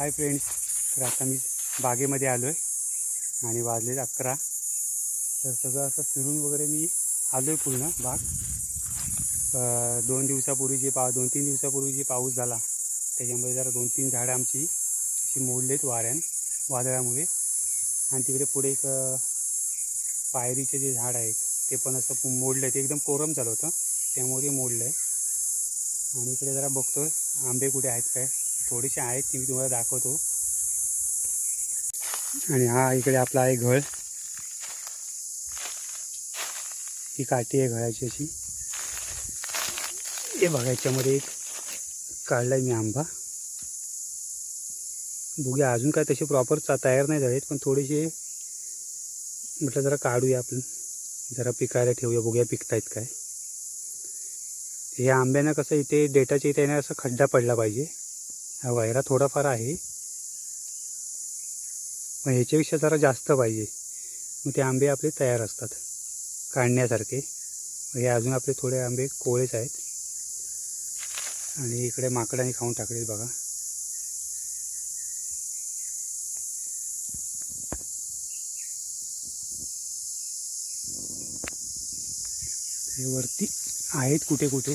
Hi friends तर आता मी बागेमध्ये आलो आहे आणि वाजले अकरा. तर सगळं असं फिरून वगैरे मी आलो आहे पूर्ण बाग. दोन दिवसापूर्वी जे पा दोन तीन दिवसापूर्वी जे पाऊस झाला त्याच्यामध्ये जरा दोन तीन झाडं आमची अशी मोडलेत वाऱ्यान वादळामुळे. आणि तिकडे पुढे एक पायरीचे जे झाड आहेत ते पण असं मोडलं आहे ते एकदम कोरम झालं होतं त्यामुळे ते मोडलं आहे आणि इकडे जरा बघतो आंबे कुठे आहेत काय? थोडीशी आहेत ती मी तुम्हाला दाखवतो. आणि हा इकडे आपला आहे घळ. ही काठी आहे घळाची अशी. हे बघा याच्यामध्ये एक काढलाय मी आंबा. बघूया अजून काय तसे प्रॉपर तयार नाही झालेत पण थोडेसे म्हटलं जरा काढूया आपण. जरा पिकायला ठेवूया बघूया पिकतायत काय. हे आंब्यानं कसं इथे डेटाच्या इथे ना असं खड्डा पडला पाहिजे. हा वायरा थोडाफार आहे. पण ह्याच्यापेक्षा जरा जास्त पाहिजे. मग ते आंबे आपले तयार असतात. काढण्यासारखे. हे अजून आपले थोडे आंबे कोळेच आहेत. आणि इकडे माकडाने खाऊन टाकले बघा. हे वरती आहेत कुठे कुठे?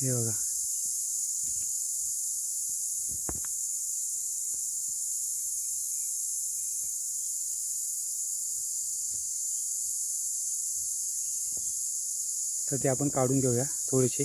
हे बघा. तर ते आपण काढून घेऊया थोडेसे.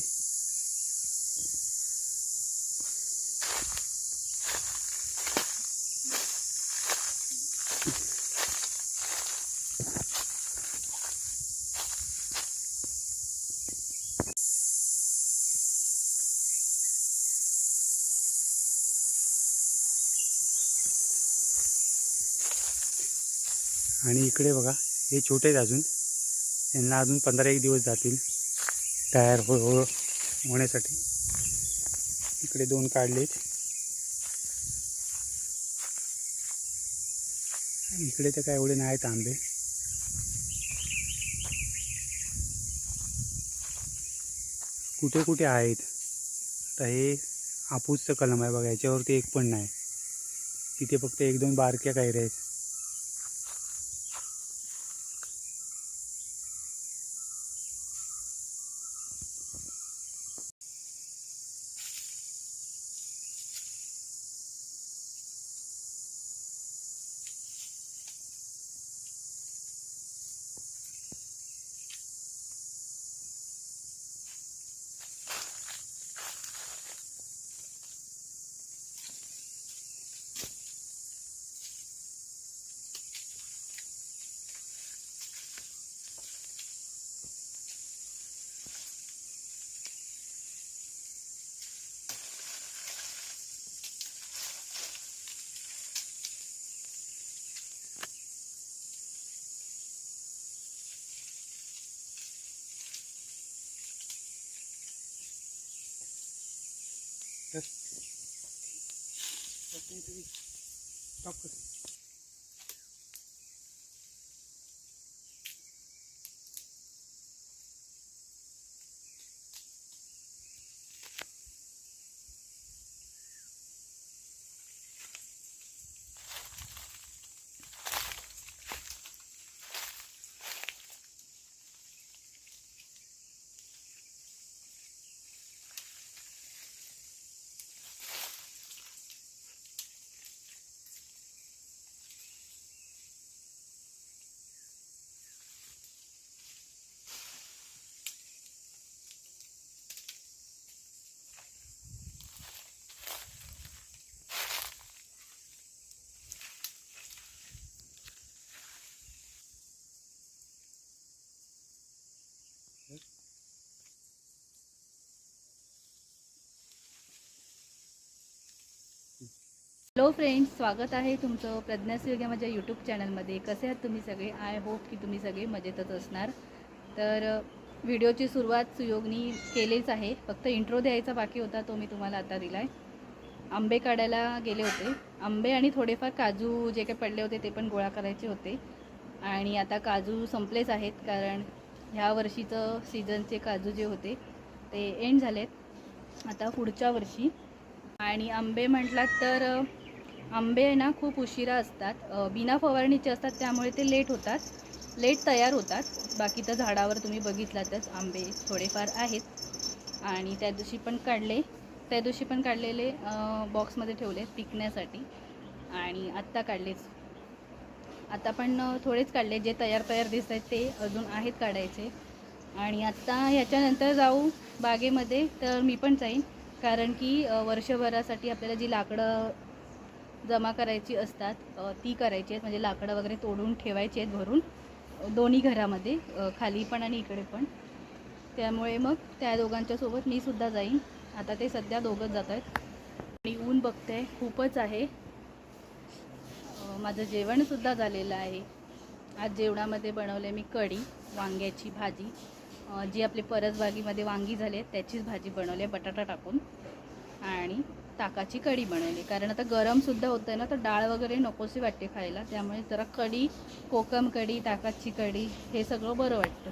आणि इकडे बघा हे छोटे आहेत अजून. यांना अजून पंधरा एक दिवस जातील. तयार हो होण्यासाठी इकडे दोन काढलेत. इकडे तर काय एवढे नाहीत आंबे. कुठे कुठे आहेत? आता हे आपूसचं कलम आहे बघा याच्यावरती एक पण नाही. तिथे फक्त एक दोन बारक्या काही आहेत. Stop हॅलो फ्रेंड्स स्वागत आहे तुमचं प्रज्ञासिंग माझ्या यूट्यूब चॅनलमध्ये कसे आहात तुम्ही सगळे? आय होप की तुम्ही सगळे मजेतच असणार. तर व्हिडिओची सुरुवात सुयोगनी केलीच आहे. फक्त इंट्रो द्यायचा बाकी होता तो मी तुम्हाला आता दिला आहे आंबे काढायला गेले होते. आंबे आणि थोडेफार काजू जे काही पडले होते ते पण गोळा करायचे होते. आणि आता काजू संपलेच आहेत कारण ह्या वर्षीचं सीझनचे काजू जे होते ते एंड झालेत. आता पुढच्या वर्षी. आणि आंबे म्हटलात तर आंबे आहे ना खूप उशिरा असतात. बिना फवारणीचे असतात त्यामुळे ते लेट होतात. लेट तयार होतात. बाकी तर झाडावर तुम्ही बघितलातच आंबे थोडेफार आहेत. आणि त्या दिवशी पण काढले. त्या दिवशी पण काढलेले बॉक्समध्ये ठेवले पिकण्यासाठी. आणि आत्ता काढलेच. आता पण थोडेच काढले. जे तयार तयार दिसत आहेत ते अजून आहेत काढायचे. आणि आत्ता ह्याच्यानंतर जाऊ बागेमध्ये तर मी पण जाईन. कारण की वर्षभरासाठी आपल्याला जी लाकडं जमा करायची असतात ती करायची आहेत. म्हणजे लाकडं वगैरे तोडून ठेवायची आहेत भरून दोन्ही घरामध्ये खाली पण आणि इकडे पण. त्यामुळे मग त्या दोघांच्यासोबत मी सुद्धा जाईन. आता ते सध्या दोघंच जात आहेत. आणि ऊन बघते खूपच आहे. माझं जेवणसुद्धा झालेलं आहे. आज जेवणामध्ये बनवले मी कढी वांग्याची भाजी. जी आपली परसबागीमध्ये वांगी झाली आहेत त्याचीच भाजी बनवली आहे बटाटा टाकून. आणि ताकाची कढी बनवली. कारण आता गरमसुद्धा होतं आहे ना तर डाळ वगैरे नकोशी वाटते खायला. त्यामुळे जरा कढी कोकम कढी ताकाची कढी हे सगळं बरं वाटतं.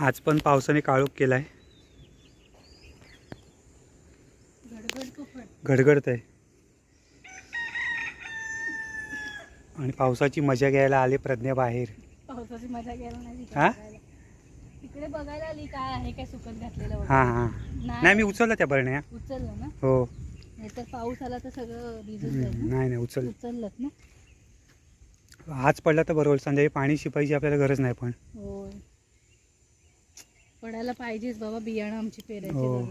आज पण पावसाने काळोख केलाय. गडगडत आहे आणि पावसाची मजा घ्यायला आले प्रज्ञा बाहेर. पावसाची मजा घ्यायला नाही तिकडे हा? बघायला. आली काय आहे काय सुकत घातलेलं वगैरे. हां हां. नाही. मी उचलला त्या बरण्या उचललं ना? हो. नाहीतर पाऊस आला तर सगळं भिजून हम्म, जाईल ना? नाही नाही उचल. उचललं ना? आज पडला तर बरोबर संध्याकाळी पाणी शिपायची आपल्याला गरज नाही पण. होय. पडायला पाहिजेच बाबा बियाणं आमची पेरायची हो.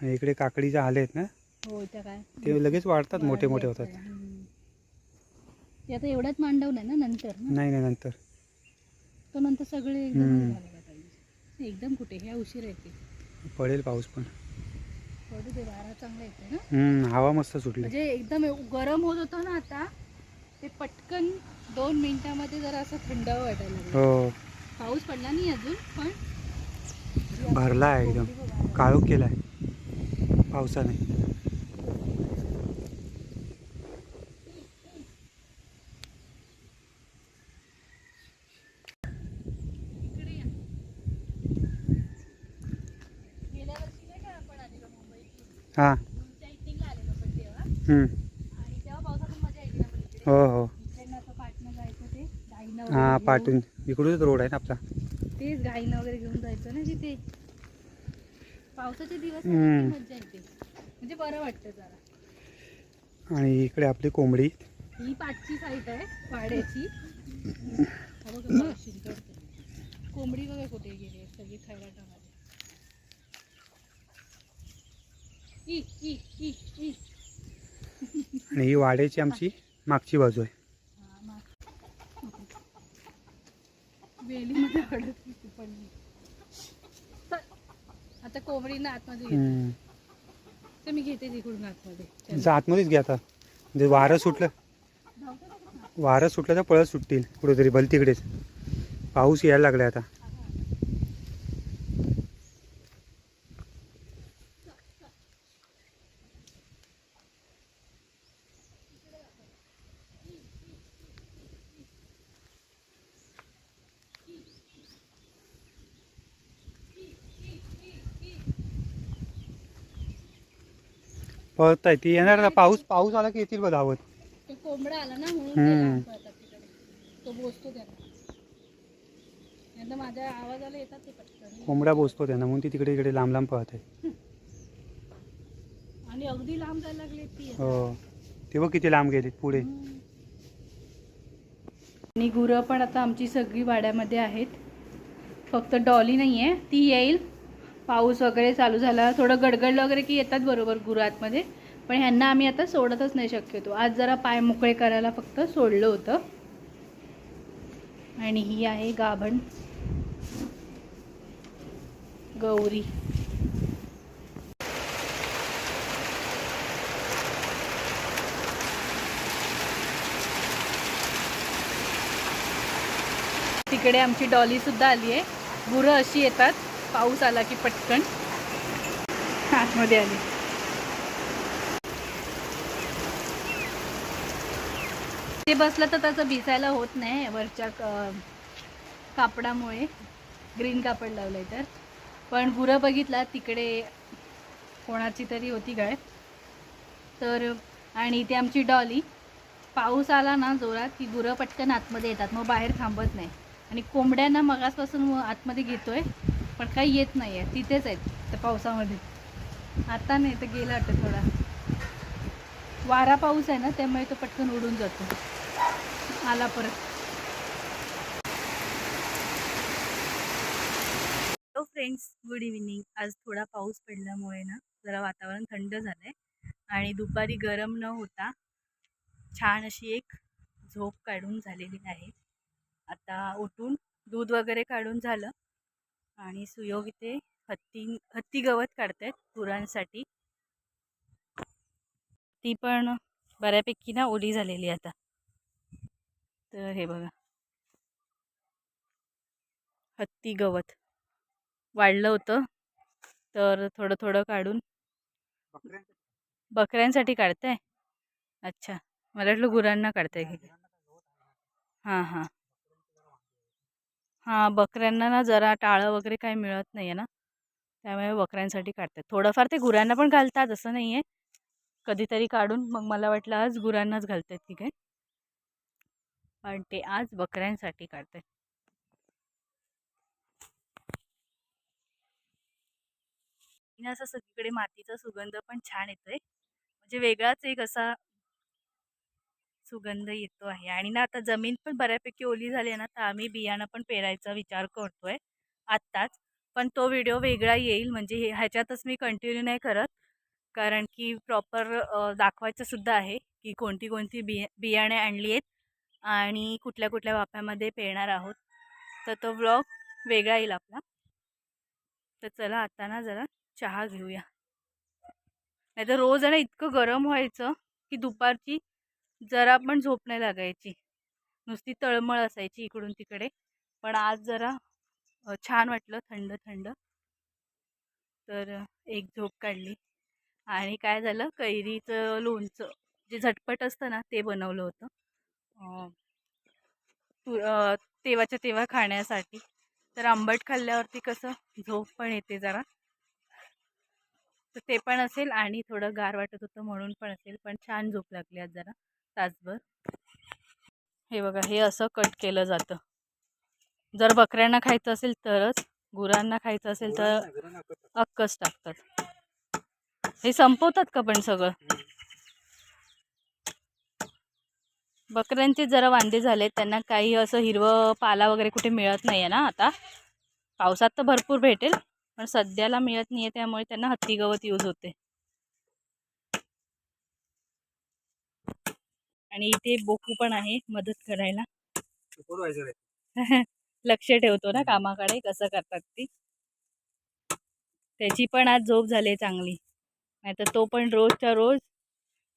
आणि इकडे काकडीच्या आले आहेत ना? होय त्या काय? ते लगेच वाढतात मोठे मोठे होतात. हम्म. ते आता एवढ्यात मांडव नाही ना नंतर ना? नाही नाही नंतर. तो नंतर सगळे एकदम हम्म. एकदम कुठे? ह्या उशीर येते. पडेल पाऊस पण. पडू दे वारा चांगला येते ना? हम्म, हवा मस्त सुटली. म्हणजे एकदम एव- गरम होत होतं ना आता ते पटकन दोन मिनिटामध्ये जरा असं थंडावं वाटायला लागलं. हो. पाऊस पडला नाही अजून पण भरला आहे एकदम. काळोख केलाय. पावसाने इकडे या. गेल्या वर्षी नाही का आपण आलेलो मुंबईत हां तुमच्या इटिंगला आलेलो पण तेव्हा हम्म. आणि तेव्हा पावसातून मजा येते ना पण हो. हो हां. वगैरे घेऊन. पाठून इकडूनच रोड आहे ना आपला. तेच गाईनं वगैरे घेऊन जायचं ना जिथे. पावसाचे दिवस मजा येते. म्हणजे बरं वाटतं जरा. आणि इकडे आपली कोंबडी. ही पाठची साईट आहे वाड्याची. हा. कोंबडी बघा कुठे गेली सगळी खैराटामध्ये ई आणि ही वाड्याची आमची मागची बाजू आहे आता कोंबडीनं आतमध्ये घेते हम्म. तर मी घेते तिकडून आतमध्ये चल. जा आतमध्येच घ्या आता म्हणजे वारं सुटलं ना? वारं सुटलं तर पळत सुटतील कुठेतरी भल तिकडेच पाऊस यायला लागलाय आता पळत आहे ती येणार आता पाऊस पाऊस आला की येतील बघ धावत. तो कोंबडा आला ना म्हणून ते हम्म. लांब पळतात तिकडे. तो बोसतो त्याला. नंतर माझ्या आवाजाला येतात ते पटकन. कोंबडा बोसतो त्यांना म्हणून ती तिकडे इकडे लांब लांब पळत आहे. आणि अगदी लांब जायला लागले ती आता. हो. ते बघ किती लांब गेलीत पुढे. हम्म. आणि गुरं पण आता आमची सगळी वाड्यामध्ये आहेत. फक्त डॉली नाही आहे ती येईल. पाऊस वगैरे चालू झाला थोडं गडगडलं वगैरे की येतात बरोबर गुरं आतमध्ये पण ह्यांना आम्ही आता सोडतच नाही शक्यतो. आज जरा पाय मोकळे करायला फक्त सोडलं होतं. आणि ही आहे गाभण. गौरी. तिकडे आमची डॉली सुद्धा आली आहे गुरं अशी येतात. पाऊस आला की पटकन आतमध्ये आली. ते बसलं तर त्याचं भिजायला होत नाही वरच्या कापडामुळे. ग्रीन कापड लावलंय तर. पण गुरं बघितला तिकडे कोणाची तरी होती गाय. तर आणि ती आमची डॉली. पाऊस आला ना जोरात की गुरं पटकन आतमध्ये येतात मग बाहेर थांबत नाही. आणि कोंबड्यांना मगासपासून आतमध्ये घेतोय. पण काही येत नाही आहे तिथेच आहेत त्या पावसामध्ये. आता नाही तर गेला वाटतं थोडा. वारा पाऊस आहे ना त्यामुळे तो पटकन उडून जातो. आला परत. हॅलो फ्रेंड्स गुड इव्हिनिंग आज थोडा पाऊस पडल्यामुळे ना जरा वातावरण थंड झालं आहे आणि दुपारी गरम न होता छान अशी एक झोप काढून झालेली आहे. आता उठून दूध वगैरे काढून झालं. आणि सुयोग इथे हत्ती हत्ती गवत काढतायत गुरांसाठी. ती पण बऱ्यापैकी ना ओली झालेली आता. तर हे बघा. हत्ती गवत. वाढलं होतं. तर थोडं थोडं काढून बकऱ्यांसाठी? काढताय? अच्छा. मला वाटलं गुरांना काढताय की. हां हां. हां बकऱ्यांना ना जरा टाळं वगैरे काही मिळत नाही आहे ना. त्यामुळे बकऱ्यांसाठी काढतात. थोडंफार ते गुरांना पण घालतात असं नाही आहे कधीतरी काढून मग मला वाटलं आज गुरांनाच घालतात की काय. पण ते आज बकऱ्यांसाठी काढतात. असं सगळीकडे मातीचा सुगंध पण छान येतोय. म्हणजे वेगळाच एक असा सुगंध येतो आहे. आणि ना आता जमीन पण बऱ्यापैकी ओली झाली आहे ना तर आम्ही बियाणं पण पेरायचा विचार करतोय आत्ताच. पण तो व्हिडिओ वेगळा येईल म्हणजे हे ह्याच्यातच मी कंटिन्यू नाही करत. कारण की प्रॉपर दाखवायचं सुद्धा आहे की कोणती कोणती बिया बियाणे आणली आहेत आणि कुठल्या कुठल्या वाफ्यामध्ये पेरणार आहोत. तर तो व्लॉग वेगळा येईल आपला. तर चला आता ना जरा चहा घेऊया. नाही तर रोज आहे ना इतकं गरम व्हायचं की दुपारची जरा पण झोप नाही लागायची. नुसती तळमळ असायची इकडून तिकडे. पण आज जरा छान वाटलं थंड थंड. तर एक झोप काढली. आणि काय झालं कैरीचं लोणचं जे झटपट असतं ना ते बनवलं होतं. तु तेव्हाच्या तेव्हा खाण्यासाठी. तर आंबट खाल्ल्यावरती कसं झोप पण येते जरा. तर ते पण असेल आणि थोडं गार वाटत होतं म्हणून पण असेल. पण छान झोप लागली आज जरा. तासभर. हे बघा हे असं कट केलं जातं. जर बकऱ्यांना खायचं असेल तरच गुरांना खायचं असेल तर अक्कच टाकतात. हे संपवतात का पण सगळं? बकऱ्यांचे जरा वांदे झाले त्यांना काही असं हिरवं पाला वगैरे कुठे मिळत नाही आहे ना आता. पावसात तर भरपूर भेटेल पण सध्याला मिळत नाही आहे त्यामुळे त्यांना हत्ती गवत यूज होते. आणि इथे बोकू पण आहे मदत करायला. लक्ष ठेवतो ना कामाकडे कसं करतात ती. त्याची पण आज झोप झाली चांगली. नाहीतर तो पण रोजच्या रोज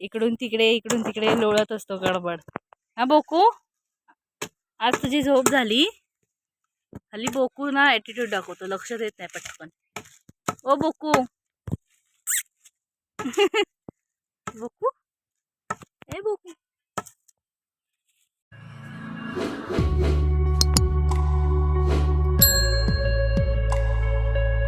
इकडून तिकडे इकडून तिकडे लोळत असतो गडबड. हा बोकू? आज तुझी झोप झाली? हल्ली बोकू ना ॲटिट्यूड दाखवतो. लक्ष देत नाही पटकन. ओ बोकू. बोकू? ए बोकू. Thank you.